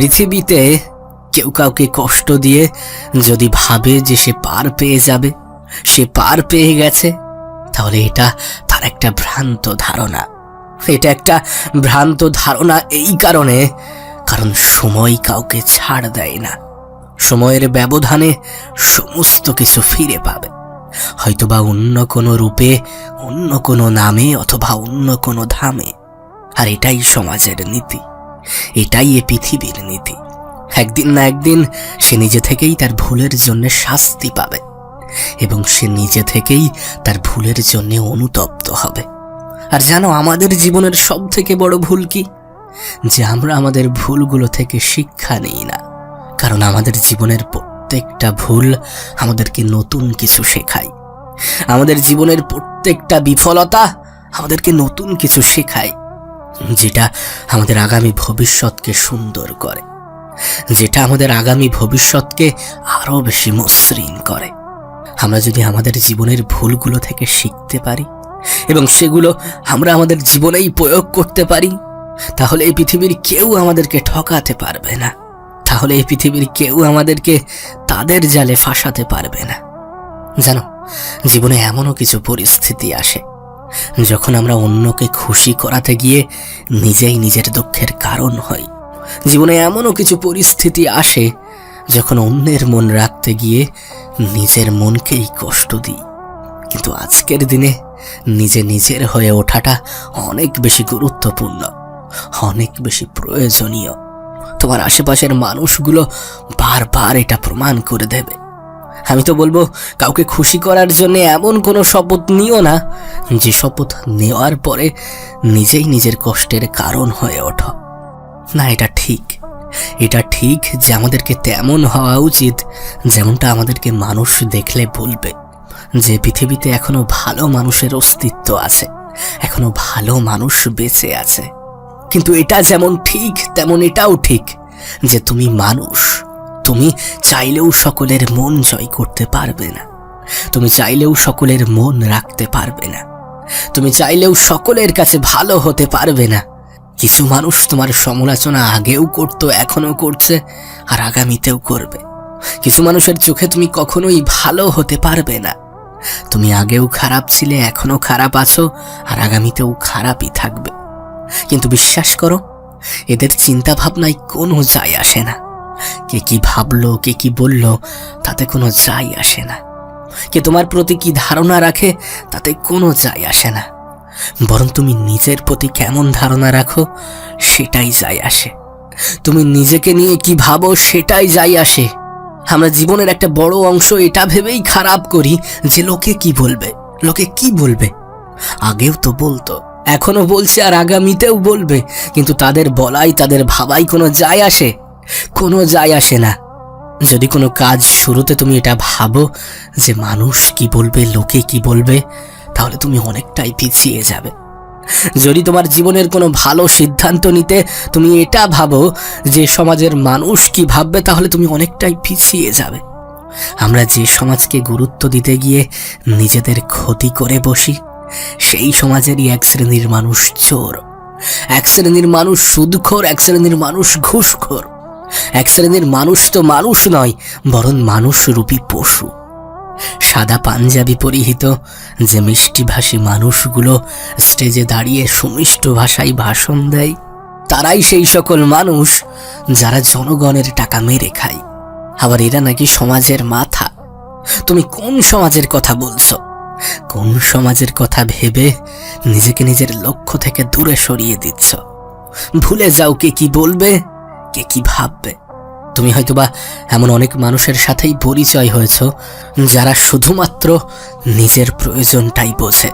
পৃথিবীতে কেউ কাউকে কষ্ট দিয়ে যদি ভাবে যে সে পার পেয়ে যাবে, সে পার পেয়ে গেছে, তাহলে এটা তার একটা ভ্রান্ত ধারণা। এটা একটা ভ্রান্ত ধারণা এই কারণে, কারণ সময় কাউকে ছাড় দেয় না। সময়ের ব্যবধানে সমস্ত কিছু ফিরে পাবে। হয়তোবা অন্য কোনো রূপে, অন্য কোনো নামে অথবা অন্য কোনো ধামে। আর এটাই সমাজের নীতি। এটাই এ পৃথিবীর নীতি। একদিন না একদিন সে নিজে থেকেই তার ভুলের জন্য শাস্তি পাবে এবং সে নিজে থেকেই তার ভুলের জন্য অনুতপ্ত হবে। আর জানো আমাদের জীবনের সব থেকে বড় ভুল কি? যে আমরা আমাদের ভুলগুলো থেকে শিক্ষা নিই না। কারণ আমাদের জীবনের প্রত্যেকটা ভুল আমাদেরকে নতুন কিছু শেখায়। আমাদের জীবনের প্রত্যেকটা বিফলতা আমাদেরকে নতুন কিছু শেখায়। যেটা আমাদের আগামী ভবিষ্যৎকে সুন্দর করে, যেটা আমাদের আগামী ভবিষ্যৎকে আরও বেশি মসৃণ করে। আমরা যদি আমাদের জীবনের ভুলগুলো থেকে শিখতে পারি এবং সেগুলো আমরা আমাদের জীবনেই প্রয়োগ করতে পারি, তাহলে এই পৃথিবীর কেউ আমাদেরকে ঠকাতে পারবে না। তাহলে এই পৃথিবীর কেউ আমাদেরকে তাদের জালে ফাঁসাতে পারবে না। জানো, জীবনে এমনও কিছু পরিস্থিতি আসে যখন আমরা অন্যকে খুশি করাতে গিয়ে নিজেই নিজের দুঃখের কারণ হই। জীবনে এমনও কিছু পরিস্থিতি আসে যখন অন্যের মন রাখতে গিয়ে নিজের মনকেই কষ্ট দিই। কিন্তু আজকের দিনে নিজে নিজের হয়ে ওঠাটা অনেক বেশি গুরুত্বপূর্ণ, অনেক বেশি প্রয়োজনীয়। তোমার আশেপাশের মানুষগুলো বারবার এটা প্রমাণ করে দেবে। আমি তো বলব, কাউকে খুশি করার জন্য এমন কোনো শপথ নিও না, যে শপথ নেওয়ার পরে নিজেই নিজের কষ্টের কারণ হয়ে ওঠো। না, এটা ঠিক। এটা ঠিক যে আমাদেরকে তেমন হওয়া উচিত, যেমনটা আমাদেরকে মানুষ দেখলে বলবে, যে পৃথিবীতে এখনও ভালো মানুষের অস্তিত্ব আছে, এখনও ভালো মানুষ বেঁচে আছে। কিন্তু এটা যেমন ঠিক, তেমন এটাও ঠিক যে তুমি মানুষ। তুমি চাইলেও সকলের মন জয় করতে পারবে না। তুমি চাইলেও সকলের মন রাখতে পারবে না। তুমি চাইলেও সকলের কাছে ভালো হতে পারবে না। কিছু মানুষ তোমার সমালোচনা আগেও করতো এখনও করছে আর আগামীতেও করবে। কিছু মানুষের চোখে তুমি কখনোই ভালো হতে পারবে না। তুমি আগেও খারাপ ছিলে এখনও খারাপ আছো আর আগামীতেও খারাপই থাকবে। কিন্তু বিশ্বাস করো, এদের চিন্তা ভাবনায় কোনো যায় আসে না। কে কি ভাবলো, কে কি বলল, তাতে কোনো যায় আসে না। কে তোমার প্রতি কি ধারণা রাখে, তাতে কোনো যায় আসে না। বরং তুমি নিজের প্রতি কেমন ধারণা রাখো, সেটাই যাই আসে। তুমি নিজেকে নিয়ে কি ভাবো, সেটাই যাই আসে। আমরা জীবনের একটা বড় অংশ এটা ভেবেই খারাপ করি যে লোকে কি বলবে, লোকে কি বলবে। আগেও তো বলতো, এখনও বলছে আর আগামীতেও বলবে, কিন্তু তাদের বলাই, তাদের ভাবাই কোনো যায় আসে। কোনো যায় আসে না। যদি কোনো কাজ শুরুতে তুমি এটা ভাবো যে মানুষ কি বলবে, লোকে কি বলবে, তাহলে তুমি অনেকটাই পিছিয়ে যাবে। যদি তোমার জীবনের কোনো ভালো সিদ্ধান্ত নিতে তুমি এটা ভাবো যে সমাজের মানুষ কি ভাববে, তাহলে তুমি অনেকটাই পিছিয়ে যাবে। আমরা যে সমাজকে গুরুত্ব দিতে গিয়ে নিজেদের ক্ষতি করে বসি, সেই সমাজেরই এক শ্রেণির মানুষ চোর। এক শ্রেণির মানুষ সুদখোর, এক শ্রেণির মানুষ ঘুষখোর। এক শ্রেণির মানুষ তো মানুষ নয়, বরং মানুষ রূপী পশু। সাদা পাঞ্জাবি পরিহিত যে মিষ্টিভাষী মানুষগুলো স্টেজে দাঁড়িয়ে সুমিষ্ট ভাষায় ভাষণ দেয়, তারাই সেই সকল মানুষ যারা জনগণের টাকা মেরে খায়। আবার এরা নাকি সমাজের মাথা। তুমি কোন সমাজের কথা বলছো? কোন সমাজের কথা ভেবে নিজেকে নিজের লক্ষ্য থেকে দূরে সরিয়ে দিচ্ছ? ভুলে যাও কে কি বলবে? কে কি ভাববে? তুমি হয়তোবা এমন অনেক মানুষের সাথেই পরিচয় হয়েছ, যারা শুধুমাত্র নিজের প্রয়োজনটাই বোঝে।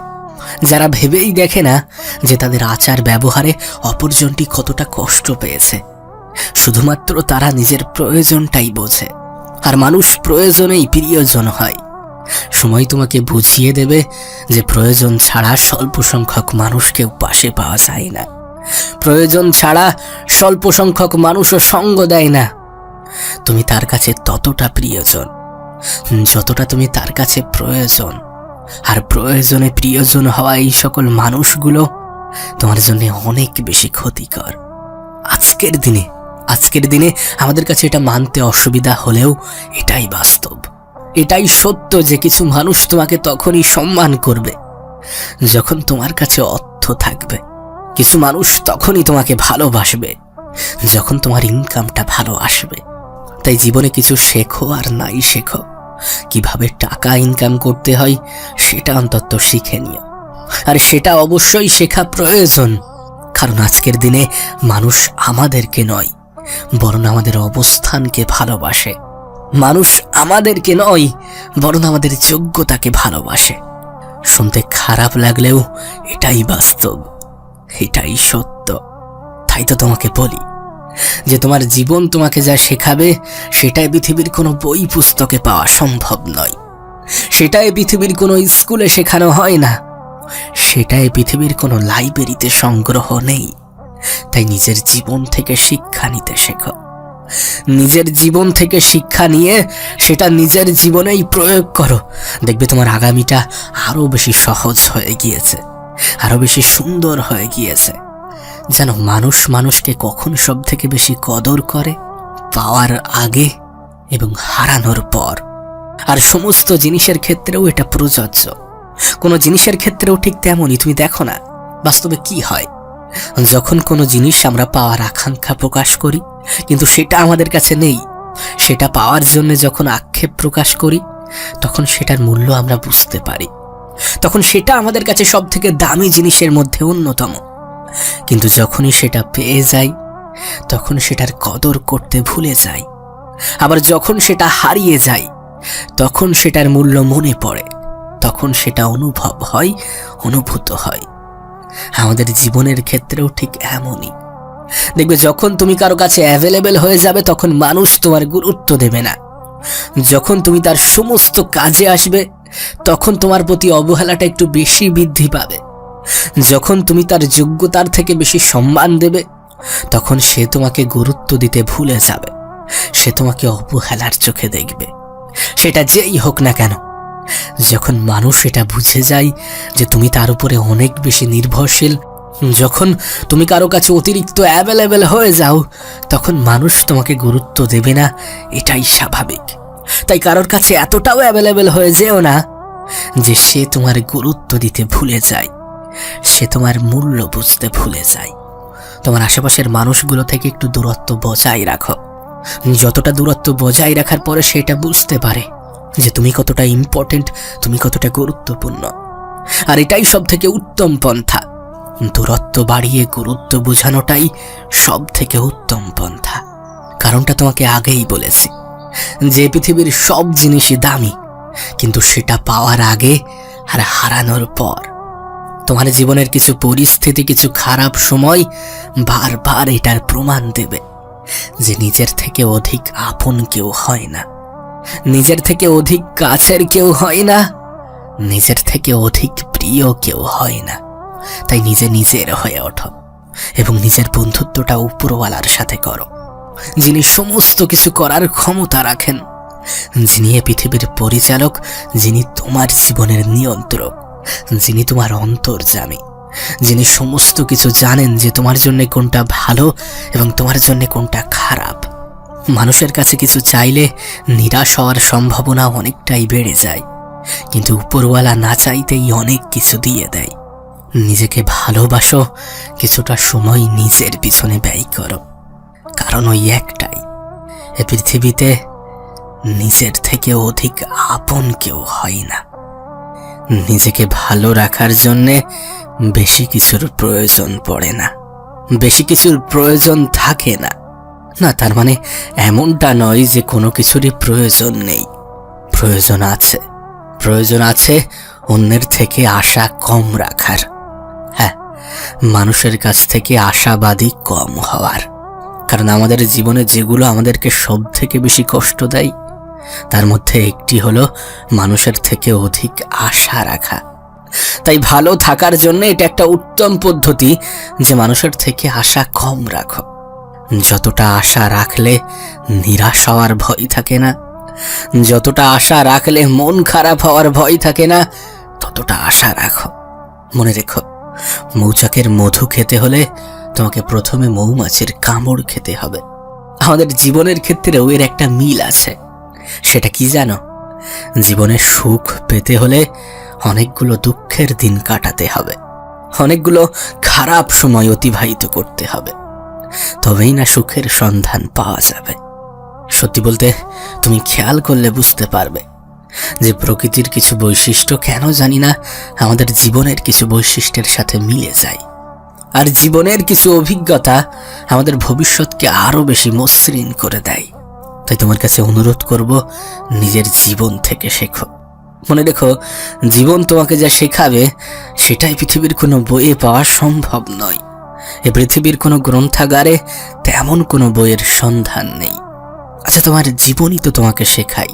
যারা ভেবেই দেখে না যে তাদের আচার ব্যবহারে অপরজনটি কতটা কষ্ট পেয়েছে। শুধুমাত্র তারা নিজের প্রয়োজনটাই বোঝে, আর মানুষ প্রয়োজনেই প্রিয়জন হয়। সময় তোমাকে বুঝিয়ে দেবে যে প্রয়োজন ছাড়া স্বল্প সংখ্যক মানুষকেও পাশে পাওয়া যায় না। প্রয়োজন ছাড়া স্বল্প সংখ্যক মানুষও সঙ্গ দেয় না। তুমি তার কাছে ততটা প্রিয়জন, যতটা তুমি তার কাছে প্রয়োজন। আর প্রয়োজনে প্রিয়জন হওয়া এই সকল মানুষগুলো তোমার জন্য অনেক বেশি ক্ষতিকর। আজকের দিনে আজকের দিনে আমাদের কাছে এটা মানতে অসুবিধা হলেও এটাই বাস্তব। এটাই সত্য যে কিছু মানুষ তোমাকে তখনই সম্মান করবে, যখন তোমার কাছে অর্থ থাকবে। কিছু মানুষ তখনই তোমাকে ভালোবাসবে, যখন তোমার ইনকামটা ভালো আসবে। তাই জীবনে কিছু শেখো আর নাই শেখো। কীভাবে টাকা ইনকাম করতে হয়, সেটা অন্তত শিখে নিও। আর সেটা অবশ্যই শেখা প্রয়োজন, কারণ আজকের দিনে মানুষ আমাদেরকে নয়, বরং আমাদের অবস্থানকে ভালোবাসে। মানুষ আমাদেরকে নয়, বরং আমাদের যোগ্যতাকে ভালোবাসে। শুনতে খারাপ লাগলেও এটাই বাস্তব। এটাই সত্য। তাই তো তোমাকে বলি যে তোমার জীবন তোমাকে যা শেখাবে, সেটাই পৃথিবীর কোনো বই পুস্তকে পাওয়া সম্ভব নয়। সেটাই পৃথিবীর কোনো স্কুলে শেখানো হয় না। সেটাই পৃথিবীর কোনো লাইব্রেরিতে সংগ্রহ নেই। তাই নিজের জীবন থেকে শিক্ষা নিতে শেখো। নিজের জীবন থেকে শিক্ষা নিয়ে সেটা নিজের জীবনেই প্রয়োগ করো। দেখবে তোমার আগামীটা আরও বেশি সহজ হয়ে গিয়েছে। আরও বেশি সুন্দর হয়ে গিয়েছে। যেন মানুষ মানুষকে কখন সব থেকে বেশি কদর করে, পাওয়ার আগে এবং হারানোর পর। আর সমস্ত জিনিসের ক্ষেত্রেও এটা প্রযোজ্য। কোনো জিনিসের ক্ষেত্রেও ঠিক তেমনই, তুমি দেখো না, বাস্তবে কি হয়? যখন কোনো জিনিস আমরা পাওয়ার আকাঙ্ক্ষা প্রকাশ করি, কিন্তু সেটা আমাদের কাছে নেই, সেটা পাওয়ার জন্য যখন আক্ষেপ প্রকাশ করি, তখন সেটার মূল্য আমরা বুঝতে পারি। তখন সেটা আমাদের কাছে সব থেকে দামি জিনিসের মধ্যে অন্যতম। কিন্তু যখনই সেটা পেয়ে যাই, তখন সেটার কদর করতে ভুলে যাই। আবার যখন সেটা হারিয়ে যায় তখন সেটার মূল্য মনে পড়ে। তখন সেটা অনুভব হয়, অনুভূত হয়। আমাদের জীবনের ক্ষেত্রেও ঠিক এমনই। দেখবে যখন তুমি কারও কাছে অ্যাভেলেবেল হয়ে যাবে, তখন মানুষ তোমার গুরুত্ব দেবে না। যখন তুমি তার সমস্ত কাজে আসবে তখন তোমার প্রতি অবহেলাটা একটু বেশি বৃদ্ধি পাবে। যখন তুমি তার যোগ্যতার থেকে বেশি সম্মান দেবে, তখন সে তোমাকে গুরুত্ব দিতে ভুলে যাবে। সে তোমাকে অবহেলার চোখে দেখবে। সেটা যেই হোক না কেন, যখন মানুষ এটা বুঝে যায় যে তুমি তার উপরে অনেক বেশি নির্ভরশীল, যখন তুমি কারও কাছে অতিরিক্ত অ্যাভেলেবেল হয়ে যাও, তখন মানুষ তোমাকে গুরুত্ব দেবে না, এটাই স্বাভাবিক। তাই কারোর কাছে এতটাও অ্যাভেলেবেল হয়ে যেও না যে সে তোমার গুরুত্ব দিতে ভুলে যায়। সে তোমার মূল্য বুঝতে ভুলে যায়। তোমার আশেপাশের মানুষগুলো থেকে একটু দূরত্ব বজায় রাখো। যতটা দূরত্ব বজায় রাখার পরে সেটা বুঝতে পারে যে তুমি কতটা ইম্পর্টেন্ট তুমি কতটা গুরুত্বপূর্ণ। আর এটাই সব থেকে উত্তম পন্থা। দূরত্ব বাড়িয়ে গুরুত্ব বোঝানোটাই সব থেকে উত্তম পন্থা। কারণটা তোমাকে আগেই বলেছি। যে পৃথিবীর সব জিনিসই দামি, কিন্তু সেটা পাওয়ার আগে আর হারানোর পর। তোমার জীবনের কিছু পরিস্থিতি, কিছু খারাপ সময় বারবার এটার প্রমাণ দেবে যে নিজের থেকে অধিক আপন কেউ হয় না। নিজের থেকে অধিক কাছের কেউ হয় না। নিজের থেকে অধিক প্রিয় কেউ হয় না। তাই নিজে নিজের হয়ে ওঠো এবং নিজের বন্ধুত্বটা উপরওয়ালার সাথে করো। যিনি সমস্ত কিছু করার ক্ষমতা রাখেন, যিনি এ পৃথিবীর পরিচালক, যিনি তোমার জীবনের নিয়ন্ত্রক, যিনি তোমার অন্তর্জামী যিনি সমস্ত কিছু জানেন যে তোমার জন্য কোনটা ভালো এবং তোমার জন্য কোনটা খারাপ। মানুষের কাছে কিছু চাইলে নিরাশ হওয়ার সম্ভাবনা অনেকটাই বেড়ে যায়, কিন্তু উপরওয়ালা না চাইতেই অনেক কিছু দিয়ে দেয়। নিজেকে ভালোবাসো, কিছুটা সময় নিজের পিছনে ব্যয় করো। কারণ ওই একটাই। এ পৃথিবীতে নিজের থেকে অধিক আপন কেউ হয় না। নিজেকে ভালো রাখার জন্যে বেশি কিছুর প্রয়োজন পড়ে না। বেশি কিছুর প্রয়োজন থাকে না। না, তার মানে এমনটা নয় যে কোনো কিছুরই প্রয়োজন নেই। প্রয়োজন আছে। প্রয়োজন আছে অন্যের থেকে আশা কম রাখার। হ্যাঁ মানুষের কাছ থেকে আশাবাদী কম হওয়ার। কারণ আমাদের জীবনে যেগুলো আমাদেরকে সব থেকে বেশি কষ্ট দেয়, তার মধ্যে একটি হলো মানুষের থেকে অধিক আশা রাখা। তাই ভালো থাকার জন্য এটা একটা উত্তম পদ্ধতি যে মানুষের থেকে আশা কম রাখো। যতটা আশা রাখলে নিরাশ হওয়ার ভয় থাকে না, যতটা আশা রাখলে মন খারাপ হওয়ার ভয় থাকে না, ততটা আশা রাখো। মনে রেখো, মৌচাকের মধু খেতে হলে তোমাকে প্রথমে মৌমাছির কামড় খেতে হবে। আমাদের জীবনের ক্ষেত্রেও এর একটা মিল আছে। সেটা কি জানো? জীবনে সুখ পেতে হলে অনেকগুলো দুঃখের দিন কাটাতে হবে। অনেকগুলো খারাপ সময় অতিবাহিত করতে হবে। তবেই না সুখের সন্ধান পাওয়া যাবে। সত্যি বলতে, তুমি খেয়াল করলে বুঝতে পারবে। যে প্রকৃতির কিছু বৈশিষ্ট্য কেন জানি না, আমাদের জীবনের কিছু বৈশিষ্ট্যের সাথে মিলে যায়। আর জীবনের কিছু অভিজ্ঞতা আমাদের ভবিষ্যৎকে আরও বেশি মসৃণ করে দেয়। তাই তোমার কাছে অনুরোধ করব, নিজের জীবন থেকে শেখো। মনে রেখো, জীবন তোমাকে যা শেখাবে, সেটাই পৃথিবীর কোনো বইয়ে পাওয়া সম্ভব নয়। এ পৃথিবীর কোনো গ্রন্থাগারে তেমন কোনো বইয়ের সন্ধান নেই। আচ্ছা তোমার জীবনই তো তোমাকে শেখায়।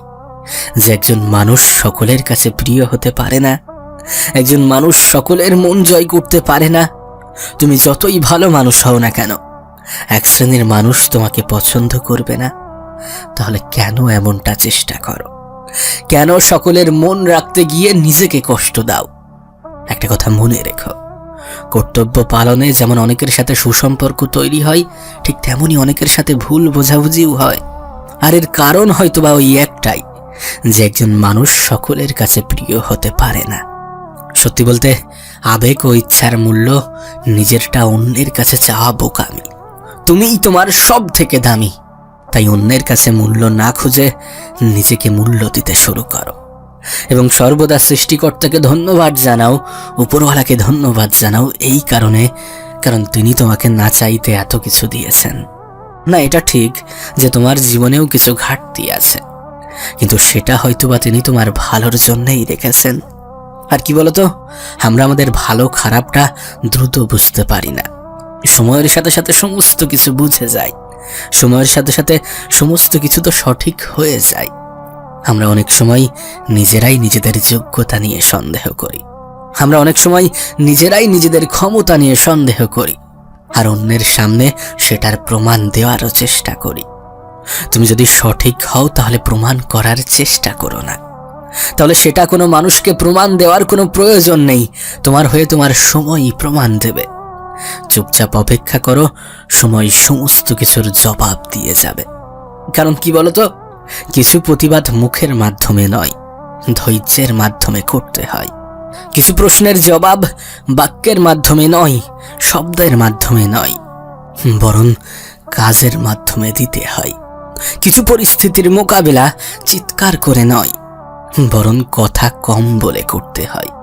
যে একজন মানুষ সকলের কাছে প্রিয় হতে পারে না, একজন মানুষ সকলের মন জয় করতে পারে না তুমি যতই ভালো মানুষ হও না কেন, এক শ্রেণির মানুষ তোমাকে পছন্দ করবে না, তাহলে কেন এমনটা চেষ্টা করো? কেন সকলের মন রাখতে গিয়ে নিজেকে কষ্ট দাও? একটা কথা মনে রেখো, কর্তব্য পালনে যেমন অনেকের সাথে সুসম্পর্ক তৈরি হয়, ঠিক তেমনই অনেকের সাথে ভুল বোঝাবুঝিও হয়। আর এর কারণ হয়তোবা ওই একটাই, যে একজন মানুষ সকলের কাছে প্রিয় হতে পারে না। সত্যি বলতে আবেগ ও ইচ্ছার মূল্য নিজেরটা অন্যের কাছে চাওয়া বোকামি। তুমিই তোমার সব থেকে দামি। তাই অন্যের কাছে মূল্য না খুঁজে নিজেকে মূল্য দিতে শুরু করো। এবং সর্বদা সৃষ্টিকর্তাকে ধন্যবাদ জানাও, উপরওয়ালাকে ধন্যবাদ জানাও এই কারণে, কারণ তিনি তোমাকে না চাইতে এত কিছু দিয়েছেন। না, এটা ঠিক যে তোমার জীবনেও কিছু ঘাটতি আছে। কিন্তু সেটা হয়তোবা তিনি তোমার ভালোর জন্যই রেখেছেন। আর কি বলতো? আমরা আমাদের ভালো খারাপটা দ্রুত বুঝতে পারি না। সময়ের সাথে সাথে সমস্ত কিছু বুঝে যায়। সময়ের সাথে সাথে সমস্ত কিছু তো সঠিক হয়ে যায়। আমরা অনেক সময় নিজেরাই নিজেদের যোগ্যতা নিয়ে সন্দেহ করি। আমরা অনেক সময় নিজেরাই নিজেদের ক্ষমতা নিয়ে সন্দেহ করি। আর অন্যের সামনে সেটার প্রমাণ দেওয়ারও চেষ্টা করি। তুমি যদি সঠিক হও তাহলে প্রমাণ করার চেষ্টা করো না। তাহলে সেটা কোনো মানুষকে প্রমাণ দেওয়ার কোনো প্রয়োজন নেই। তোমার হয়ে তোমার সময়ই প্রমাণ দেবে। চুপচাপ অপেক্ষা করো, সময় সমস্ত কিছুর জবাব দিয়ে যাবে। কারণ কি বলতো কিছু প্রতিবাদ মুখের মাধ্যমে নয়, ধৈর্যের মাধ্যমে করতে হয়। কিছু প্রশ্নের জবাব বাক্যের মাধ্যমে নয়, শব্দের মাধ্যমে নয়, বরং কাজের মাধ্যমে দিতে হয়। কিছু পরিস্থিতির মোকাবিলা চিৎকার করে নয় বরং কথা কম বলে করতে হয়।